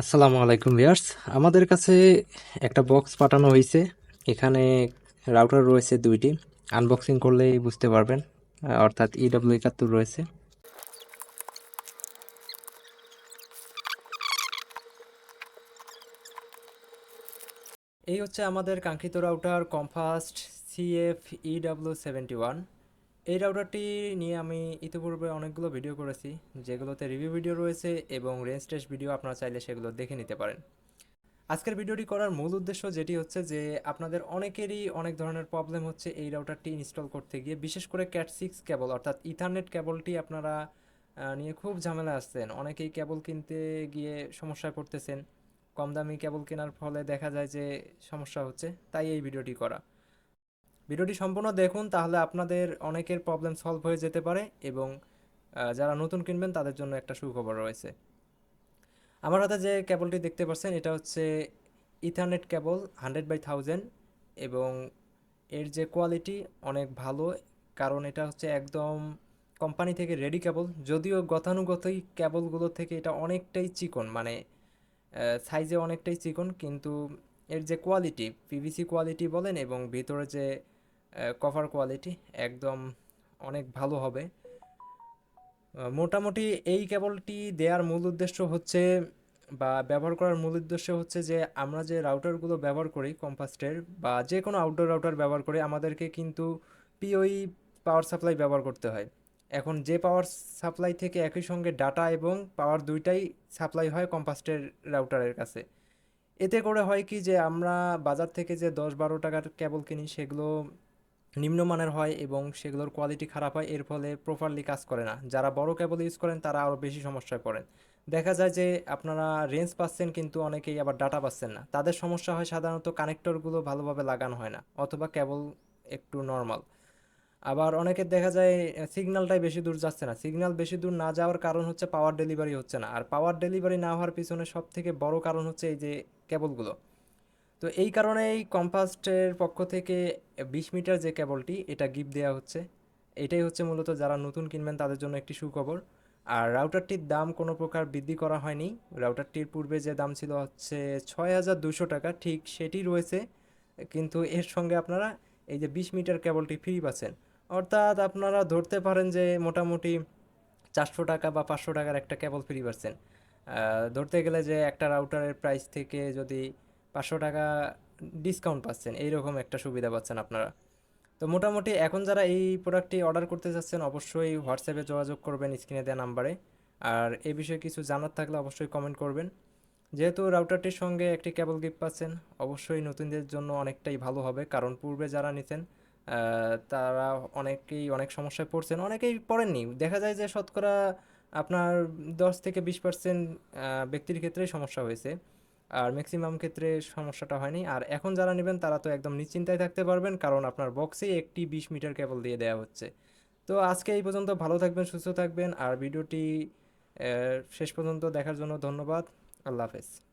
আসসালামু আলাইকুম ভিউয়ার্স। আমাদের কাছে একটা বক্স পাঠানো হয়েছে এখানে রাউটার রয়েছে দুইটি। আনবক্সিং করলেই বুঝতে পারবেন, অর্থাৎ E ইডব্লিউ একাত্তর রয়েছে। এই হচ্ছে আমাদের কাঙ্ক্ষিত router Comfast CF EW seventy one এই রাউটারটি নিয়ে আমি ইতিপূর্বে অনেকগুলো ভিডিও করেছি, যেগুলোতে রিভিউ ভিডিও রয়েছে এবং রেঞ্জ টেস্ট ভিডিও আপনারা চাইলে সেগুলো দেখে নিতে পারেন। আজকের ভিডিওটি করার মূল উদ্দেশ্য যেটি হচ্ছে যে, আপনাদের অনেকেরই অনেক ধরনের প্রবলেম হচ্ছে এই রাউটারটি ইনস্টল করতে গিয়ে, বিশেষ করে ক্যাট সিক্স কেবল অর্থাৎ ইথারনেট কেবলটি আপনারা নিয়ে খুব ঝামেলা আসছেন। অনেকেই কেবল কিনতে গিয়ে সমস্যায় পড়তেছেন, কম দামি কেবল কেনার ফলে দেখা যায় যে সমস্যা হচ্ছে, তাই এই ভিডিওটি করা। ভিডিওটি সম্পূর্ণ দেখুন, তাহলে আপনাদের অনেকের প্রবলেম সলভ হয়ে যেতে পারে এবং যারা নতুন কিনবেন তাদের জন্য একটা সুখবর রয়েছে। আমার হাতে যে কেবলটি দেখতে পাচ্ছেন, এটা হচ্ছে Ethernet cable hundred by thousand এবং এর যে কোয়ালিটি অনেক ভালো, কারণ এটা হচ্ছে একদম কোম্পানি থেকে রেডি কেবল যদিও গতানুগতই কেবলগুলো থেকে এটা অনেকটাই চিকন মানে সাইজে অনেকটাই চিকন, কিন্তু এর যে কোয়ালিটি পিভিসি কোয়ালিটি বলেন এবং ভিতরে যে কভার কোয়ালিটি একদম অনেক ভালো হবে। মোটামুটি এই কেবলটি দেওয়ার মূল উদ্দেশ্য হচ্ছে বা ব্যবহার করার মূল উদ্দেশ্য হচ্ছে যে, আমরা যে রাউটারগুলো ব্যবহার করি কম্পাস্টের বা যে কোনো আউটডোর রাউটার ব্যবহার করি, আমাদেরকে কিন্তু পিওই পাওয়ার সাপ্লাই ব্যবহার করতে হয়। এখন যে পাওয়ার সাপ্লাই থেকে একই সঙ্গে ডাটা এবং পাওয়ার দুইটাই সাপ্লাই হয় কম্পাস্টের রাউটারের কাছে। এতে করে হয় কি যে, আমরা বাজার থেকে যে দশ বারো টাকার কেবল কিনি, সেগুলো নিম্নমানের হয় এবং সেগুলোর কোয়ালিটি খারাপ হয়, এর ফলে প্রপারলি কাজ করে না। যারা বড় কেবল ইউজ করেন, তারা আরও বেশি সমস্যায় পড়েন। দেখা যায় যে, আপনারা রেঞ্জ পাচ্ছেন কিন্তু অনেকেই আবার ডাটা পাচ্ছেন না। তাদের সমস্যা হয় সাধারণত কানেক্টরগুলো ভালোভাবে লাগানো হয় না, অথবা কেবল একটু নর্মাল আবার অনেকের দেখা যায় সিগন্যালটাই বেশি দূর যাচ্ছে না। সিগন্যাল বেশি দূর না যাওয়ার কারণ হচ্ছে পাওয়ার ডেলিভারি হচ্ছে না। আর পাওয়ার ডেলিভারি না হওয়ার পিছনে সব থেকে বড় কারণ হচ্ছে এই যে কেবলগুলো তো এই কারণেই কম্পাস্টের পক্ষ থেকে বিশ মিটার যে কেবলটি, এটা গিফট দেওয়া হচ্ছে। এটাই হচ্ছে মূলত যারা নতুন কিনবেন তাদের জন্য একটি সুখবর। আর রাউটারটির দাম কোনো প্রকার বৃদ্ধি করা হয়নি। রাউটারটির পূর্বে যে দাম ছিল হচ্ছে ছয় হাজার দুশো টাকা, ঠিক সেটি রয়েছে। কিন্তু এর সঙ্গে আপনারা এই যে বিশ মিটার কেবলটি ফ্রি পাচ্ছেন। অর্থাৎ আপনারা ধরতে পারেন যে মোটামুটি চারশো টাকা বা পাঁচশো টাকার একটা কেবল ফ্রি পাচ্ছেন। ধরতে গেলে যে একটা রাউটারের প্রাইস থেকে যদি পাঁচশো টাকা ডিসকাউন্ট পাচ্ছেন, এইরকম একটা সুবিধা পাচ্ছেন আপনারা। তো মোটামুটি এখন যারা এই প্রোডাক্টটি অর্ডার করতে চাচ্ছেন অবশ্যই হোয়াটসঅ্যাপে যোগাযোগ করবেন স্ক্রিনে দেওয়া নাম্বারে আর এ বিষয়ে কিছু জানার থাকলে অবশ্যই কমেন্ট করবেন। যেহেতু রাউটারটির সঙ্গে একটি কেবল গিফট পাচ্ছেন, অবশ্যই নতুনদের জন্য অনেকটাই ভালো হবে। কারণ পূর্বে যারা নিতেন তারা অনেকেই অনেক সমস্যায় পড়ছেন, অনেকেই পড়েননি। দেখা যায় যে শতকরা আপনার দশ থেকে বিশ পার্সেন্ট ব্যক্তির ক্ষেত্রেই সমস্যা হয়েছে। আর ম্যাক্সিমাম ক্ষেত্রে সমস্যাটা হয়নি। আর এখন যারা নেবেন, তারা তো একদম নিশ্চিন্তায় থাকতে পারবেন, কারণ আপনার বক্সেই একটি বিশ মিটার কেবল দিয়ে দেওয়া হচ্ছে। তো আজকে এই পর্যন্ত, ভালো থাকবেন, সুস্থ থাকবেন, আর ভিডিওটি শেষ পর্যন্ত দেখার জন্য ধন্যবাদ। আল্লাহ হাফেজ।